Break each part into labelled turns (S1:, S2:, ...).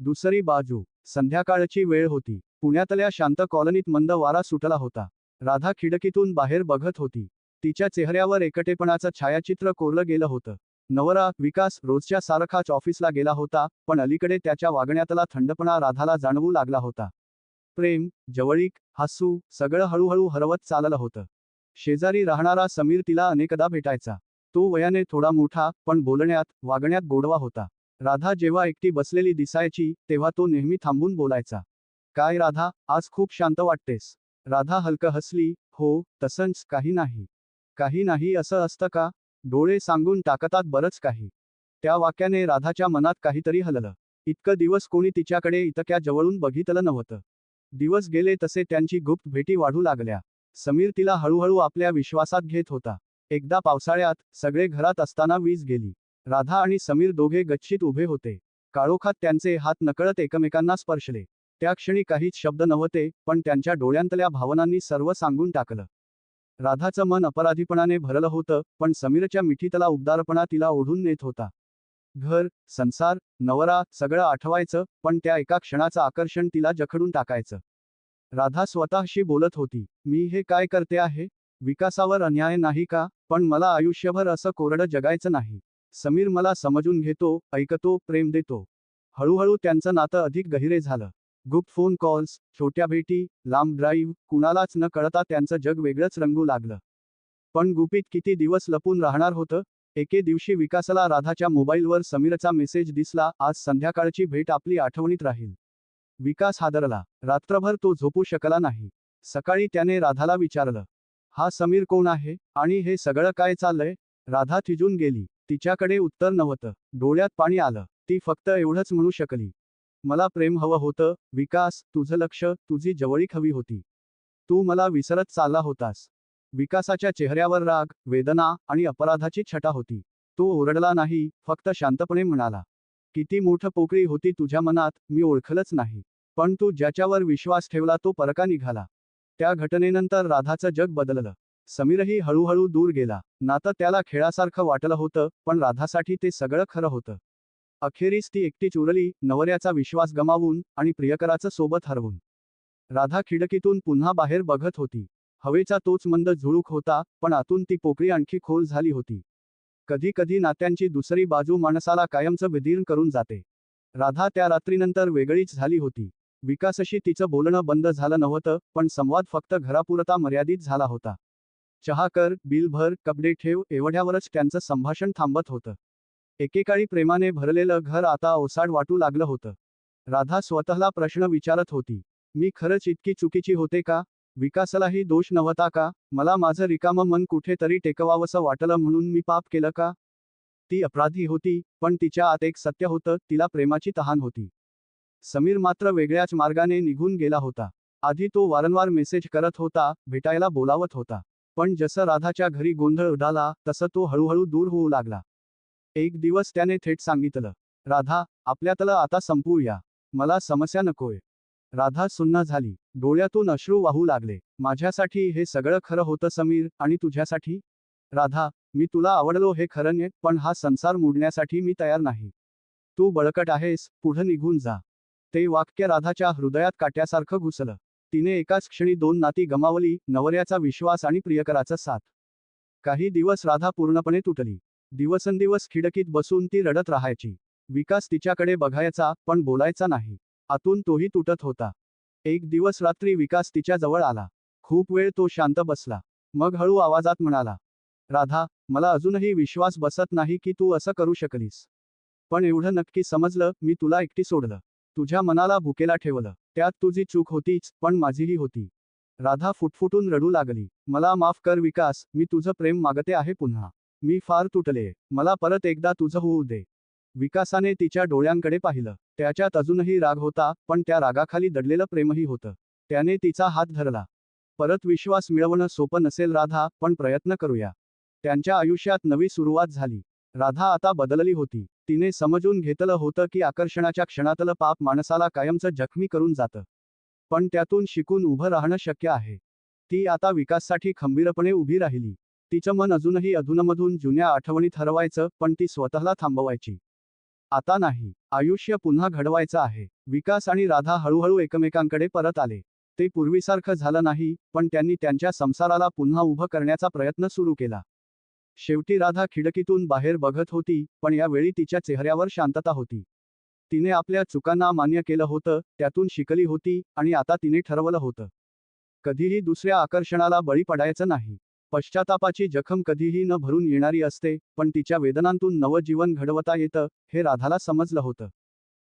S1: दुसरी बाजू. संध्याकाळची वेळ होती. पुण्यातल्या शांत कॉलनीत मंद वारा सुटला होता. राधा खिडकीतून बाहेर बघत होती. तिच्या चेहऱ्यावर एकटेपणाचं छायाचित्र कोरलं गेलं होतं. नवरा विकास रोजच्या सारखाच ऑफिसला गेला होता पण अलीकडे त्याच्या वागण्यातला थंडपणा राधाला जाणवू लागला होता. प्रेम जवळीक हासू सगळं हळूहळू हरवत चाललं होतं. शेजारी राहणारा समीर तिला अनेकदा भेटायचा. तो वयाने थोडा मोठा पण बोलण्यात वागण्यात गोडवा होता. राधा जेव्हा एकटी बसलेली दिसायची तेव्हा तो नेहमी थांबून बोलायचा. काय राधा आज खूप शांत वाटतेस. राधा हलकं हसली हो तसंच काही नाही. काही नाही असं असतं का? डोळे सांगून टाकतात बरंच काही. त्या वाक्याने राधाच्या मनात काहीतरी हललं. इतकं दिवस कोणी तिच्याकडे इतक्या जवळून बघितलं नव्हतं. दिवस गेले तसे त्यांची गुप्त भेटी वाढू लागल्या. समीर तिला हळूहळू आपल्या विश्वासात घेत होता. एकदा पावसाळ्यात सगळे घरात असताना वीज गेली. राधा आणि समीर दोघे गच्चीत उभे होते. काळोखात त्यांचे हात नकळत एकमेकांना स्पर्शले. त्या क्षणी काहीच शब्द नव्हते पण त्यांच्या डोळ्यांतल्या भावनांनी सर्व सांगून टाकलं. राधाचं मन अपराधीपणाने भरलं होतं पण समीरच्या मिठीतला उबदारपणा तिला ओढून नेत होता. घर संसार नवरा सगळं आठवायचं पण त्या एका क्षणाचं आकर्षण तिला जखडून टाकायचं. राधा स्वतःशी बोलत होती मी हे काय करते आहे? विकासावर अन्याय नाही का? पण मला आयुष्यभर असं कोरडं जगायचं नाही. समीर मला समजून घेतो ऐकतो प्रेम देतो. हळूहळू त्यांचं नातं अधिक गहिरे झालं. गुप्त फोन कॉल्स छोट्या भेटी लांब ड्राईव्ह कुणालाच न कळता त्यांचं जग वेगळंच रंगू लागलं. पण गुपित किती दिवस लपून राहणार होतं? एके दिवशी विकासाला राधाच्या मोबाईलवर समीरचा मेसेज दिसला आज संध्याकाळची भेट आपली आठवणीत राहील. विकास हादरला. रात्रभर तो झोपू शकला नाही. सकाळी त्याने राधाला विचारलं हा समीर कोण आहे? आणि हे सगळं काय चाललंय? राधा थिजून गेली. तिच्याकडे उत्तर नव्हतं. डोळ्यात पाणी आलं. ती फक्त एवढंच म्हणू शकली. मला प्रेम हवं होतं. विकास तुझं लक्ष तुझी जवळीक हवी होती. तू मला विसरत चालला होतास. विकासाच्या चेहऱ्यावर राग वेदना आणि अपराधाची छटा होती. तो ओरडला नाही फक्त शांतपणे म्हणाला. किती मोठं पोकळी होती तुझ्या मनात मी ओळखलंच नाही. पण तू ज्याच्यावर विश्वास ठेवला तो परका निघाला. त्या घटनेनंतर राधाचं जग बदललं. समीरही हळूहळू दूर गेला. नातं त्याला खेळासारखं वाटलं होतं पण राधासाठी ते सगळं खरं होतं. अखेरीस ती एकटीच उरली नवऱ्याचा विश्वास गमावून आणि प्रियकराचं सोबत हरवून. राधा खिडकीतून पुन्हा बाहेर बघत होती. हवेचा तोच मंद झुळूक होता पण आतून ती पोकळी आणखी खोल झाली होती. कधी कधी नात्यांची दुसरी बाजू माणसाला कायमचं विदीर्ण करून जाते. राधा त्या रात्रीनंतर वेगळीच झाली होती. विकासशी तिचं बोलणं बंद झालं नव्हतं पण संवाद फक्त घरापुरता मर्यादित झाला होता. चहा कर बिल भर कपडे ठेव एवढ्यावरच त्यांचं संभाषण थांबत होतं. एकेकाळी प्रेमाने भरलेलं घर आता ओसाड वाटू लागलं होतं. राधा स्वतःला प्रश्न विचारत होती मी खरंच इतकी चुकीची होते का? विकासालाही दोष नव्हता का? मला माझं रिकामं मन कुठेतरी टेकवावंसं वाटलं म्हणून मी पाप केलं का? ती अपराधी होती पण तिच्या आत एक सत्य होतं तिला प्रेमाची तहान होती. समीर मात्र वेगळ्याच मार्गाने निघून गेला होता. आधी तो वारंवार मेसेज करत होता भेटायला बोलावत होता. पण जसं राधाच्या घरी गोंधळ उडाला तसं तो हळूहळू दूर होऊ लागला. एक दिवस त्याने थेट सांगितलं राधा आपल्यातलं आता संपूया. मला समस्या नकोय. राधा सुन्न झाली. डोळ्यातून अश्रू वाहू लागले. माझ्यासाठी हे सगळं खरं होतं समीर? आणि तुझ्यासाठी? राधा मी तुला आवडलो हे खरं नाही पण हा संसार मोडण्यासाठी मी तयार नाही. तू बळकट आहेस पुढं निघून जा. ते वाक्य राधाच्या हृदयात काट्यासारखं घुसलं. तिने एकाच क्षणी दोन नाती गमावली नवऱ्याचा विश्वास आणि प्रियकराचा साथ. काही दिवस राधा पूर्णपणे तुटली. दिवसंदिवस खिडकीत बसून ती रडत राहायची. विकास तिच्याकडे बघायचा पण बोलायचा नाही. आतून तोही तुटत होता. एक दिवस रात्री विकास तिच्या जवळ आला. खूप वेळ तो शांत बसला. मग हळू आवाजात म्हणाला राधा मला अजूनही विश्वास बसत नाही की तू असं करू शकलीस. पण एवढं नक्की समजलं मी तुला एकटी सोडलं. तुझ्या मनाला भुकेला ठेवलं. त्यात तुझी चूक होतीच पण माझीही होती. राधा फुटफुटून रडू लागली. मला माफ कर विकास मी तुझं प्रेम मागते आहे पुन्हा. मी फार तुटले. मला परत एकदा तुझं होऊ दे. विकासाने तिच्या डोळ्यांकडे पाहिलं. त्याच्यात अजूनही राग होता पण त्या रागाखाली दडलेलं प्रेमही होतं. त्याने तिचा हात धरला. परत विश्वास मिळवणं सोपं नसेल राधा पण प्रयत्न करूया. त्यांच्या आयुष्यात नवी सुरुवात झाली. राधा आता बदलली होती. तिने समजून घेतलं होतं की आकर्षणाच्या क्षणातलं पाप माणसाला कायमचं जखमी करून जातं. पण त्यातून शिकून उभं राहणं शक्य आहे. ती आता विकाससाठी खंबीरपणे उभी राहिली. तिचं मन अजूनही अधूनमधून जुन्या आठवणीत हरवायचं पण ती स्वतःला थांबवायची. आता नाही. आयुष्य पुन्हा घडवायचं आहे. विकास आणि राधा हळूहळू एकमेकांकडे परत आले. ते पूर्वीसारखं झालं नाही पण त्यांनी त्यांच्या संसाराला पुन्हा उभं करण्याचा प्रयत्न सुरू केला. शेवटी राधा खिडकीतून बाहेर बघत होती पण यावेळी तिच्या चेहऱ्यावर शांतता होती. तिने आपल्या चुकांना मान्य केलं होतं त्यातून शिकली होती आणि आता तिने ठरवलं होतं. कधीही दुसऱ्या आकर्षणाला बळी पडायचं नाही. पश्चातापाची जखम कधीही न भरून येणारी असते पण तिच्या वेदनांतून नवजीवन घडवता येतं हे राधाला समजलं होतं.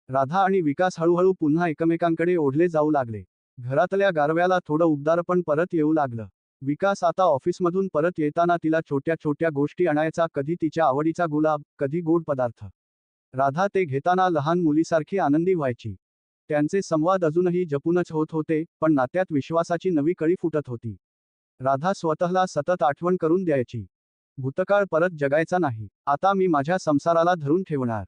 S1: राधा आणि विकास हळूहळू पुन्हा एकमेकांकडे ओढले जाऊ लागले. घरातल्या गारव्याला थोडं उबदार पण परत येऊ लागलं. विकास आता ऑफिसमधून परत येताना तिला छोट्या छोट्या गोष्टी आणायचा कधी तिच्या आवडीचा गुलाब कधी गोड पदार्थ. राधा ते घेताना लहान मुलीसारखी आनंदी व्हायची. त्यांचे संवाद अजूनही जपूनच होत होते पण नात्यात विश्वासाची नवी कळी फुटत होती. राधा स्वतःला सतत आठवण करून द्यायची. भूतकाळ परत जगायचा नाही. आता मी माझ्या संसाराला धरून ठेवणार.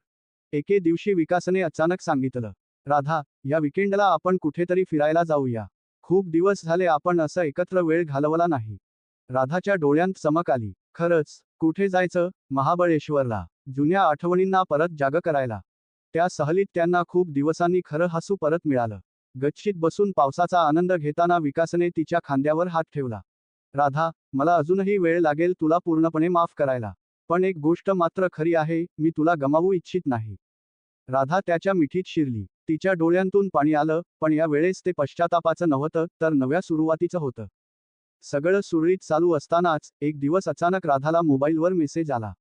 S1: एके दिवशी विकासने अचानक सांगितलं. राधा या विकेंडला आपण कुठेतरी फिरायला जाऊया. खूप दिवस झाले आपण असं एकत्र वेळ घालवला नाही. राधाच्या डोळ्यांत चमक आली. खरंच कुठे जायचं? महाबळेश्वरला. जुन्या आठवणींना परत जाग करायला. त्या सहलीत त्यांना खूप दिवसांनी खरं हसू परत मिळालं. गच्चीत बसून पावसाचा आनंद घेताना विकासने तिच्या खांद्यावर हात ठेवला. राधा मला अजूनही वेळ लागेल तुला पूर्णपणे माफ करायला. पण एक गोष्ट मात्र खरी आहे मी तुला गमावू इच्छित नाही. राधा त्याच्या मिठीत शिरली. तिच्या डोळ्यांतून पाणी आलं पण या वेळेस ते पश्चातापाचं नव्हतं तर नव्या सुरुवातीचं होतं. सगळं सुरळीत चालू असतानाच एक दिवस अचानक राधाला मोबाईलवर मेसेज आला.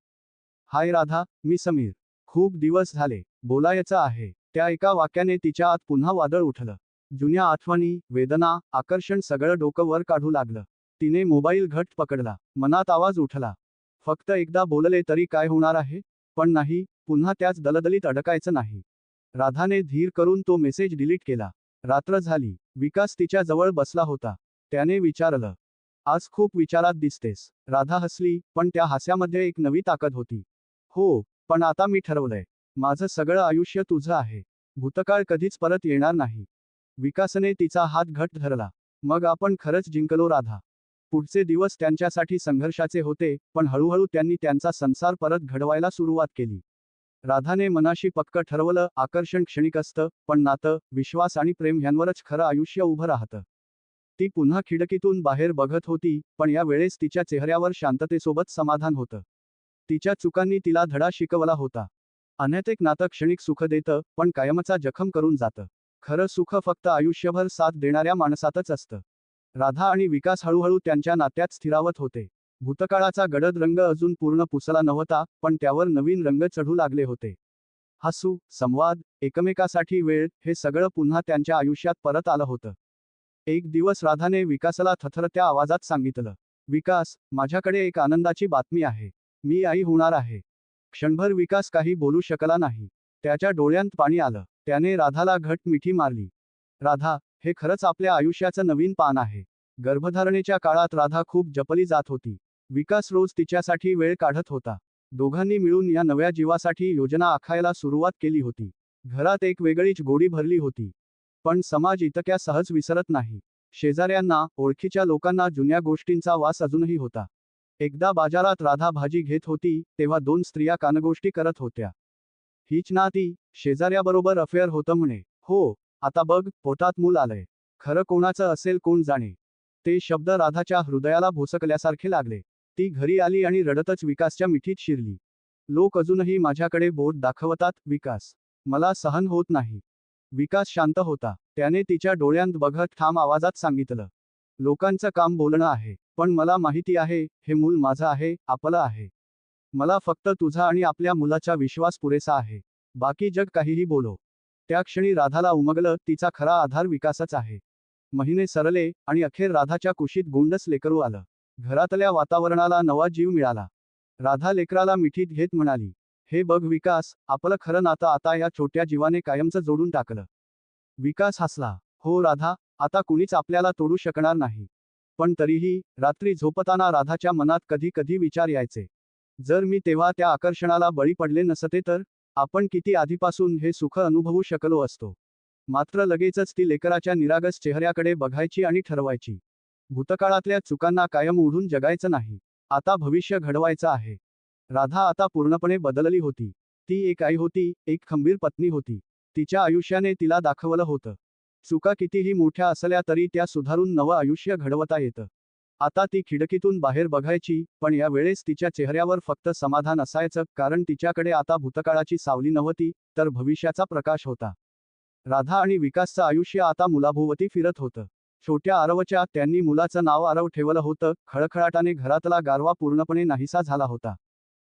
S1: हाय राधा मी समीर. खूप दिवस झाले. बोलायचं आहे. त्या एका वाक्याने तिच्या आत पुन्हा वादळ उठलं. जुन्या आठवणी वेदना आकर्षण सगळं डोकं वर काढू लागलं. तिने मोबाईल घट पकडला. मनात आवाज उठला. फक्त एकदा बोलले तरी काय होणार आहे? पण नाही पुन्हा त्याच दलदलीत अडकायचं नाही. राधाने धीर करून तो मेसेज डिलीट केला. रात्र झाली. विकास तिच्या जवळ बसला होता. त्याने विचारलं आज खूप विचारात दिसतेस. राधा हसली पण त्या हास्यामध्ये एक नवी ताकद होती. हो पण आता मी ठरवलंय. माझं सगळं आयुष्य तुझं आहे. भूतकाळ कधीच परत येणार नाही. विकासने तिचा हात घट धरला. मग आपण खरंच जिंकलो राधा. पुढचे दिवस त्यांच्यासाठी संघर्षाचे होते पण हळूहळू त्यांनी त्यांचा संसार परत घडवायला सुरुवात केली. राधाने मनाशी पक्क ठरवलं आकर्षण क्षणिक असतं पण नातं विश्वास आणि प्रेम ह्यांवरच खरं आयुष्य उभं राहतं. ती पुन्हा खिडकीतून बाहेर बघत होती पण या वेळेस तिच्या चेहऱ्यावर शांततेसोबत समाधान होतं. तिच्या चुकांनी तिला धडा शिकवला होता. अनैतिक नातं क्षणिक सुख देतं पण कायमचा जखम करून जातं. खरं सुख फक्त आयुष्यभर साथ देणाऱ्या माणसातच असतं. राधा आणि विकास हळूहळू त्यांच्या नात्यात स्थिरावत होते. भूतकाळाचा गडद रंग अजून पूर्ण पुसला नव्हता पण त्यावर नवीन रंग चढू लागले होते. हसू संवाद एकमेकासाठी वेळ हे सगळं पुन्हा त्यांच्या आयुष्यात परत आलं होतं. एक दिवस राधाने विकासला थथरत्या आवाजात सांगितलं विकास माझ्याकडे एक आनंदाची बातमी आहे. मी आई होणार आहे. क्षणभर विकास काही बोलू शकला नाही. त्याच्या डोळ्यांत पाणी आलं. त्याने राधाला घट मिठी मारली. राधा हे खरंच आपल्या आयुष्याचं नवीन पान आहे. गर्भधारणेच्या काळात राधा खूप जपली जात होती. विकास रोज तिच्यासाठी वेळ काढत होता. दोघांनी मिळून या नव्या जीवासाठी योजना आखायला सुरुवात केली होती. घरात एक वेगळीच गोडी भरली होती. पण समाज इतक्या सहज विसरत नाही. शेजाऱ्यांना ओळखीच्या लोकांना जुन्या गोष्टींचा वास अजूनही होता. एकदा बाजारात राधा भाजी घेत होती तेव्हा दोन स्त्रिया कानगोष्टी करत होत्या. हीच ना ती शेजाऱ्याबरोबर अफेअर होतं म्हणे. हो आता बघ पोटात मूल आलंय. खरं कोणाचं असेल कोण जाणे. ते शब्द राधाच्या हृदयाला भोसकल्यासारखे लागले. ती घरी आली आणि रडतच विकासच्या मिठीत शिरली. लोक अजूनही माझ्याकडे बोट दाखवतात विकास. मला सहन होत नाही. विकास शांत होता. त्याने तिच्या डोळ्यांत बघत ठाम आवाजात सांगितलं. लोकांचं काम बोलणं आहे पण मला माहिती आहे हे मूल माझं आहे आपलं आहे. मला फक्त तुझा आणि आपल्या मुलाचा विश्वास पुरेसा आहे. बाकी जग काहीही बोलो. त्या क्षणी राधाला उमगलं तिचा खरा आधार विकासच आहे. महिने सरले आणि अखेर राधाच्या कुशीत गुंडस लेकरू आलं. घरातल्या वातावरणाला नवा जीव मिळाला. राधा लेकराला मिठीत घेत म्हणाली हे बघ विकास आपलं खरं नातं आता या छोट्या जीवाने कायमचं जोडून टाकलं. विकास हसला हो राधा आता कुणीच आपल्याला तोडू शकणार नाही. पण तरीही रात्री झोपताना राधाच्या मनात कधी कधी विचार यायचे. जर मी तेव्हा त्या आकर्षणाला बळी पडले नसते तर आपण किती आधीपासून हे सुख अनुभवू शकलो असतो. मात्र लगेचच ती लेकराच्या निरागस चेहऱ्याकडे बघायची आणि ठरवायची. भूतकाळातल्या चुकांना कायम ओढून जगायचं नाही. आता भविष्य घडवायचं आहे. राधा आता पूर्णपणे बदलली होती. ती एक आई होती एक खंबीर पत्नी होती. तिच्या आयुष्याने तिला दाखवलं होतं. चुका कितीही मोठ्या असल्या तरी त्या सुधारून नवं आयुष्य घडवता येतं. आता ती खिडकीतून बाहेर बघायची पण या वेळेस तिच्या चेहऱ्यावर फक्त समाधान असायचं कारण तिच्याकडे आता भूतकाळाची सावली नव्हती तर भविष्याचा प्रकाश होता. राधा आणि विकासचं आयुष्य आता मुलाभोवती फिरत होतं. छोट्या आरवच्या त्यांनी मुलाचं नाव आरव ठेवलं होतं. खळखळाटाने घरातला गारवा पूर्णपणे नाहीसा झाला होता.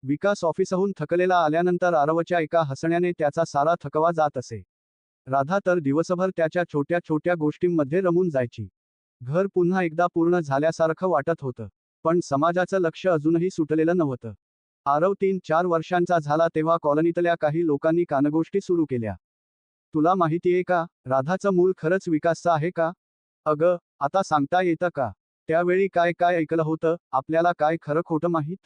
S1: विकास ऑफिसहून थकलेला आल्यानंतर आरवच्या एका हसण्याने त्याचा सारा थकवा जात असे. राधा तर दिवसभर त्याच्या छोट्या छोट्या गोष्टींमध्ये रमून जायची. घर पुन्हा एकदा पूर्ण झाल्यासारखं वाटत होतं. पण समाजाचं लक्ष अजूनही सुटलेलं नव्हतं. आरव तीन चार वर्षांचा झाला तेव्हा कॉलनीतल्या काही लोकांनी कानगोष्टी सुरू केल्या. तुला माहितीये का? राधाचं मूल खरंच विकासचं आहे का? अगं आता सांगता येतं का? त्यावेळी काय काय ऐकलं होतं? आपल्याला काय खरं खोटं माहीत?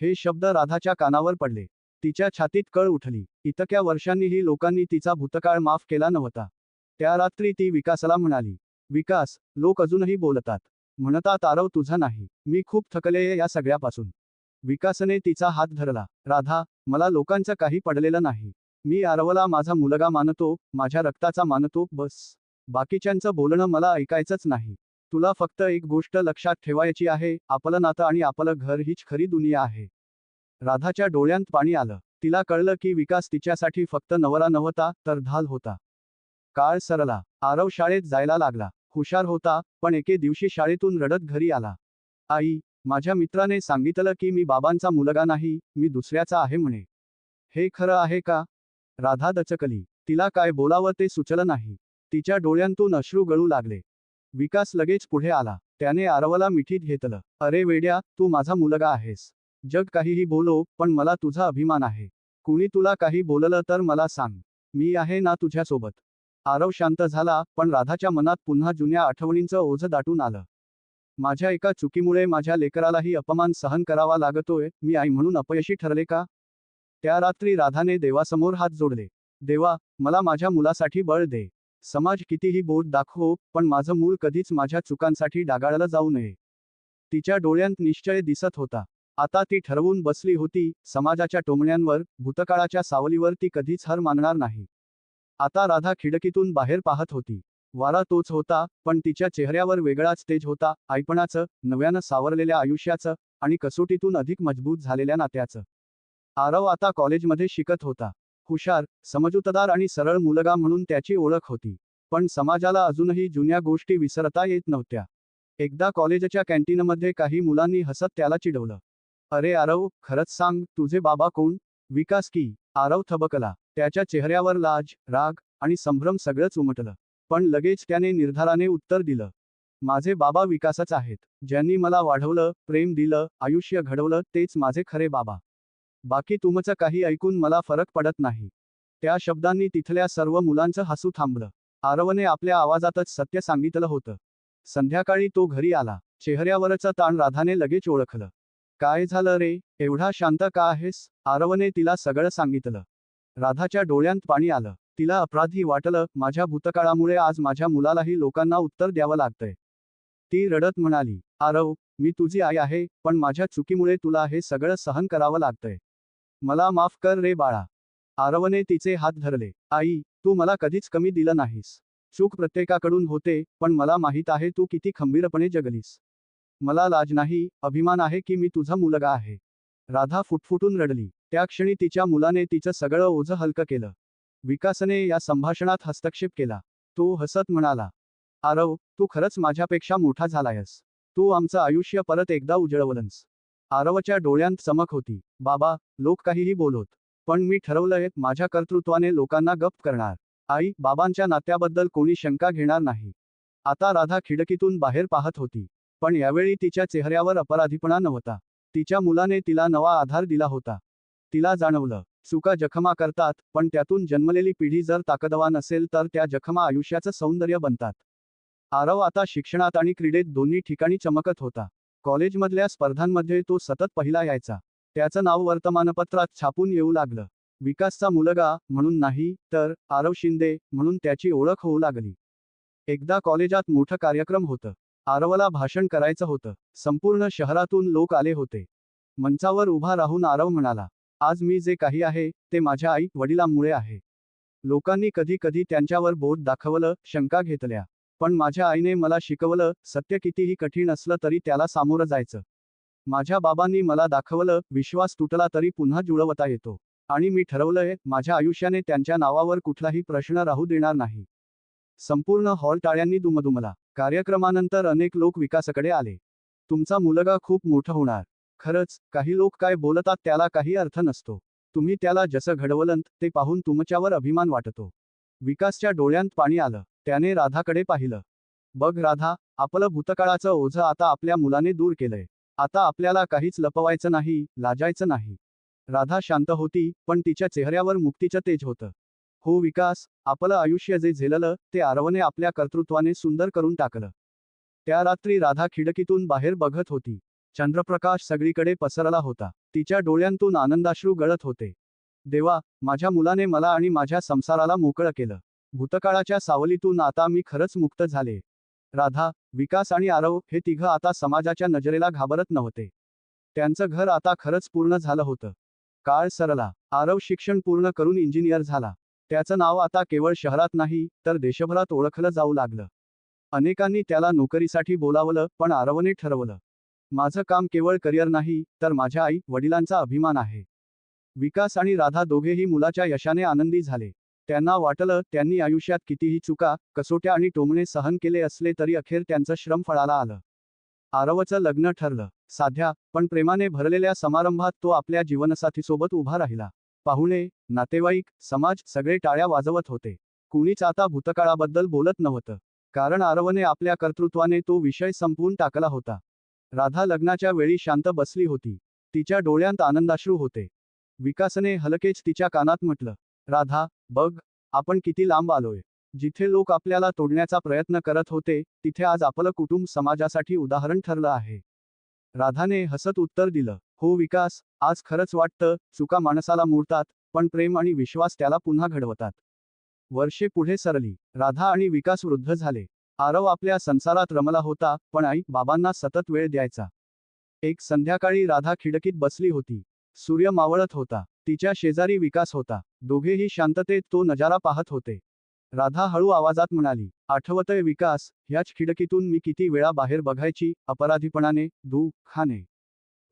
S1: हे शब्द राधाच्या कानावर पडले. तिच्या छातीत कळ उठली. इतक्या वर्षांनीही लोकांनी तिचा भूतकाळ माफ केला नव्हता. त्या रात्री ती विकासाला म्हणाली विकास लोक अजूनही बोलतात. म्हणतात आरव तुझा नाही. मी खूप थकलेय या सगळ्यापासून. विकासने तिचा हात धरला. राधा मला लोकांचं काही पडलेलं नाही. मी आरवला माझा मुलगा मानतो माझ्या रक्ताचा मानतो बस. बाकीच्यांचं बोलणं मला ऐकायचंच नाही. तुला फक्त एक गोष्ट लक्षात ठेवायची आहे आपलं नातं आणि आपलं घर हीच खरी दुनिया आहे. राधाच्या डोळ्यांत पाणी आलं. तिला कळलं की विकास तिच्यासाठी फक्त नवरा नव्हता तर ढाल होता. काळ सरला. आरव शाळेत जायला लागला. हुशार होता पण एके दिवशी शाळेतून रडत घरी आला. आई माझ्या मित्राने सांगितलं की मी बाबांचा मुलगा नाही मी दुसऱ्याचा आहे म्हणे. हे खरं आहे का? राधा दचकली. तिला काय बोलावं ते सुचलं नाही. तिच्या डोळ्यांतून अश्रू गळू लागले. विकास लगेच पुढे आला. त्याने आरवला मिठीत घेतलं. अरे वेड्या तू माझा मुलगा आहेस. जग काहीही बोलो पण मला तुझा अभिमान आहे. कुणी तुला काही बोललं तर मला सांग. मी आहे ना तुझ्यासोबत. आरव शांत झाला पण राधाच्या मनात पुन्हा जुन्या आठवणींचं ओझं दाटून आलं. माझ्या एका चुकीमुळे माझ्या लेकरालाही अपमान सहन करावा लागतोय. मी आई म्हणून अपयशी ठरले का? त्या रात्री राधाने देवासमोर हात जोडले. देवा मला माझ्या मुलासाठी बळ दे. समाज कितीही बोट दाखवो पण माझं मूल कधीच माझ्या चुकांसाठी डागाळलं जाऊ नये. तिच्या डोळ्यांत निश्चय दिसत होता. आता ती ठरवून बसली होती समाजाच्या टोमण्यांवर भूतकाळाच्या सावलीवर ती कधीच हर मानणार नाही. आता राधा खिडकीतून बाहेर पाहत होती. वारा तोच होता पण तिच्या चेहऱ्यावर वेगळाच तेज होता आईपणाचं नव्यानं सावरलेल्या आयुष्याचं आणि कसोटीतून अधिक मजबूत झालेल्या नात्याचं. आरव आता कॉलेजमध्ये शिकत होता. हुशार समजूतदार आणि सरळ मुलगा म्हणून त्याची ओळख होती. पण समाजाला अजूनही जुन्या गोष्टी विसरता येत नव्हत्या. एकदा कॉलेजच्या कॅन्टीनमध्ये काही मुलांनी हसत त्याला चिडवलं. अरे आरव खरंच सांग तुझे बाबा कोण? विकास की आरव थबकला. त्याच्या चेहऱ्यावर लाज राग आणि संभ्रम सगळंच उमटलं. पण लगेच त्याने निर्धाराने उत्तर दिलं. माझे बाबा विकासच आहेत. ज्यांनी मला वाढवलं प्रेम दिलं आयुष्य घडवलं तेच माझे खरे बाबा. बाकी तुमचं काही ऐकून मला फरक पडत नाही. त्या शब्दांनी तिथल्या सर्व मुलांचं हसू थांबलं. आरवने आपल्या आवाजातच सत्य सांगितलं होतं. संध्याकाळी तो घरी आला. चेहऱ्यावरचं ताण राधाने लगेच ओळखलं. काय झालं रे? एवढा शांत का आहेस? आरवने तिला सगळं सांगितलं. राधाच्या डोळ्यांत पाणी आलं. तिला अपराधी वाटलं माझ्या भूतकाळामुळे आज माझ्या मुलालाही लोकांना उत्तर द्यावं लागतंय. ती रडत म्हणाली आरव मी तुझी आई आहे पण माझ्या चुकीमुळे तुला हे सगळं सहन करावं लागतंय. मला माफ कर रे बाळा. आरवने तिचे हात धरले. आई तू मला कधीच कमी दिलं नाहीस. चूक प्रत्येकाकडून होते पण मला माहीत आहे तू किती खंबीरपणे जगलीस. मला लाज नाही अभिमान आहे की मी तुझा मुलगा आहे. राधा फुटफुटून रडली. त्या क्षणी तिच्या मुलाने तिचं सगळं ओझं हलकं केलं. विकासने या संभाषणात हस्तक्षेप केला. तो हसत म्हणाला आरव तू खरंच माझ्यापेक्षा मोठा झालायस. तू आमचं आयुष्य परत एकदा उजळवलंस. आरवच्या डोळ्यांत चमक होती. बाबा लोक काहीही बोलोत पण मी ठरवलंय माझ्या कर्तृत्वाने लोकांना गप्प करणार. आई बाबांच्या नात्याबद्दल कोणी शंका घेणार नाही. आता राधा खिडकीतून बाहेर पाहत होती पण यावेळी तिच्या चेहऱ्यावर अपराधीपणा नव्हता. तिच्या मुलाने तिला नवा आधार दिला होता. तिला जाणवलं चुका जखमा करतात पण त्यातून जन्मलेली पिढी जर ताकदवान असेल तर त्या जखमा आयुष्याचं सौंदर्य बनतात. आरव आता शिक्षणात आणि क्रीडेत दोन्ही ठिकाणी चमकत होता. कॉलेजमधल्या स्पर्धांमध्ये तो सतत पहिला यायचा. त्याचं नाव वर्तमानपत्रात छापून येऊ लागलं. विकासचा मुलगा म्हणून नाही तर आरव शिंदे म्हणून त्याची ओळख होऊ लागली. एकदा कॉलेजात मोठं कार्यक्रम होतं. आरवला भाषण करायचं होतं. संपूर्ण शहरातून लोक आले होते. मंचावर उभा राहून आरव म्हणाला आज मी जे काही आहे ते माझ्या आई वडिलांमुळे आहे. लोकांनी कधी कधी त्यांच्यावर बोट दाखवलं शंका घेतल्या. पण माझ्या आईने मला शिकवलं सत्य कितीही कठीण असलं तरी त्याला सामोरं जायचं. माझ्या बाबांनी मला दाखवलं विश्वास तुटला तरी पुन्हा जुळवता येतो. आणि मी ठरवलंय माझ्या आयुष्याने त्यांच्या नावावर कुठलाही प्रश्न राहू देणार नाही. संपूर्ण हॉल टाळ्यांनी दुमदुमला. कार्यक्रमानंतर अनेक लोक विकासाकडे आले. तुमचा मुलगा खूप मोठं होणार. खरंच काही लोक काय बोलतात त्याला काही अर्थ नसतो. तुम्ही त्याला जसं घडवलंत ते पाहून तुमच्यावर अभिमान वाटतो. विकासच्या डोळ्यांत पाणी आलं. त्याने राधाकडे पाहिलं. बघ राधा आपलं भूतकाळाचं ओझं आता आपल्या मुलाने दूर केलंय. आता आपल्याला काहीच लपवायचं नाही लाजायचं नाही. राधा शांत होती पण तिच्या चेहऱ्यावर मुक्तीचं तेज होतं. हो विकास आपलं आयुष्य जे झेललं ते आरवने आपल्या कर्तृत्वाने सुंदर करून टाकलं. त्या रात्री राधा खिडकीतून बाहेर बघत होती. चंद्रप्रकाश सगळीकडे पसरला होता. तिच्या डोळ्यांतून आनंदाश्रू गळत होते. देवा माझ्या मुलाने मला आणि माझ्या संसाराला मोकळं केलं. भूतकाळाच्या सावलीतून आता मी खरंच मुक्त झाले. राधा विकास आणि आरव हे तिघं आता समाजाच्या नजरेला घाबरत नव्हते. त्यांचं घर आता खरंच पूर्ण झालं होतं. काळ सरला. आरव शिक्षण पूर्ण करून इंजिनियर झाला. त्याचं नाव आता केवळ शहरात नाही तर देशभरात ओळखलं जाऊ लागलं. अनेकांनी त्याला नोकरीसाठी बोलावलं पण आरवने ठरवलं. माझं काम केवळ करिअर नाही तर माझ्या आई वडिलांचा अभिमान आहे. विकास आणि राधा दोघेही मुलाच्या यशाने आनंदी झाले. त्यांना वाटलं त्यांनी आयुष्यात कितीही चुका कसोट्या आणि टोमणे सहन केले असले तरी अखेर त्यांचं श्रम फळाला आलं. आरवचं लग्न ठरलं. साध्या पण प्रेमाने भरलेल्या समारंभात तो आपल्या जीवनसाथीसोबत उभा राहिला. पाहुणे नातेवाईक समाज सगळे टाळ्या वाजवत होते. कुणीच आता भूतकाळाबद्दल बोलत नव्हतं. कारण आरवने आपल्या कर्तृत्वाने तो विषय संपवून टाकला होता. राधा लग्नाच्या वेळी शांत बसली होती. तिच्या डोळ्यांत आनंदाश्रू होते. विकासने हलकेच तिच्या कानात म्हटलं राधा बघ आपण किती लांब आलोय. जिथे लोक आपल्याला तोडण्याचा प्रयत्न करत होते तिथे आज आपलं कुटुंब समाजासाठी उदाहरण ठरलं आहे. राधाने हसत उत्तर दिलं हो विकास आज खरंच वाटतं चुका माणसाला मोडतात पण प्रेम आणि विश्वास त्याला पुन्हा घडवतात. वर्षे पुढे सरली. राधा आणि विकास वृद्ध झाले. आरव आपल्या संसारात रमला होता पण आई बाबांना सतत वेळ द्यायचा. एक संध्याकाळी राधा खिडकीत बसली होती. सूर्य मावळत होता. तिच्या शेजारी विकास होता. दोघेही शांततेत तो नजारा पाहत होते. राधा हळू आवाजात म्हणाली आठवतय विकास ह्याच खिडकीतून मी किती वेळा बाहेर बघायची अपराधीपणाने दू खाने.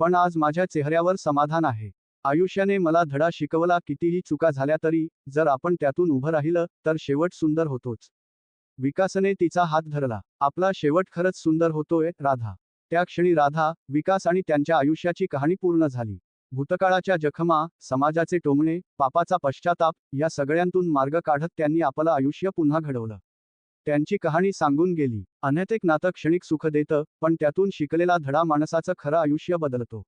S1: पण आज माझ्या चेहऱ्यावर समाधान आहे. आयुष्याने मला धडा शिकवला कितीही चुका झाल्या तरी जर आपण त्यातून उभं राहिलं तर शेवट सुंदर होतोच. विकासने तिचा हात धरला. आपला शेवट खरंच सुंदर होतोय राधा. त्या क्षणी राधा विकास आणि त्यांच्या आयुष्याची कहाणी पूर्ण झाली. भूतकाळाच्या जखमा समाजाचे टोमणे पापाचा पश्चाताप या सगळ्यांतून मार्ग काढत त्यांनी आपलं आयुष्य पुन्हा घडवलं. त्यांची कहाणी सांगून गेली. अनैतिक नातं क्षणिक सुख देतं पण त्यातून शिकलेला धडा माणसाचं खरं आयुष्य बदलतो.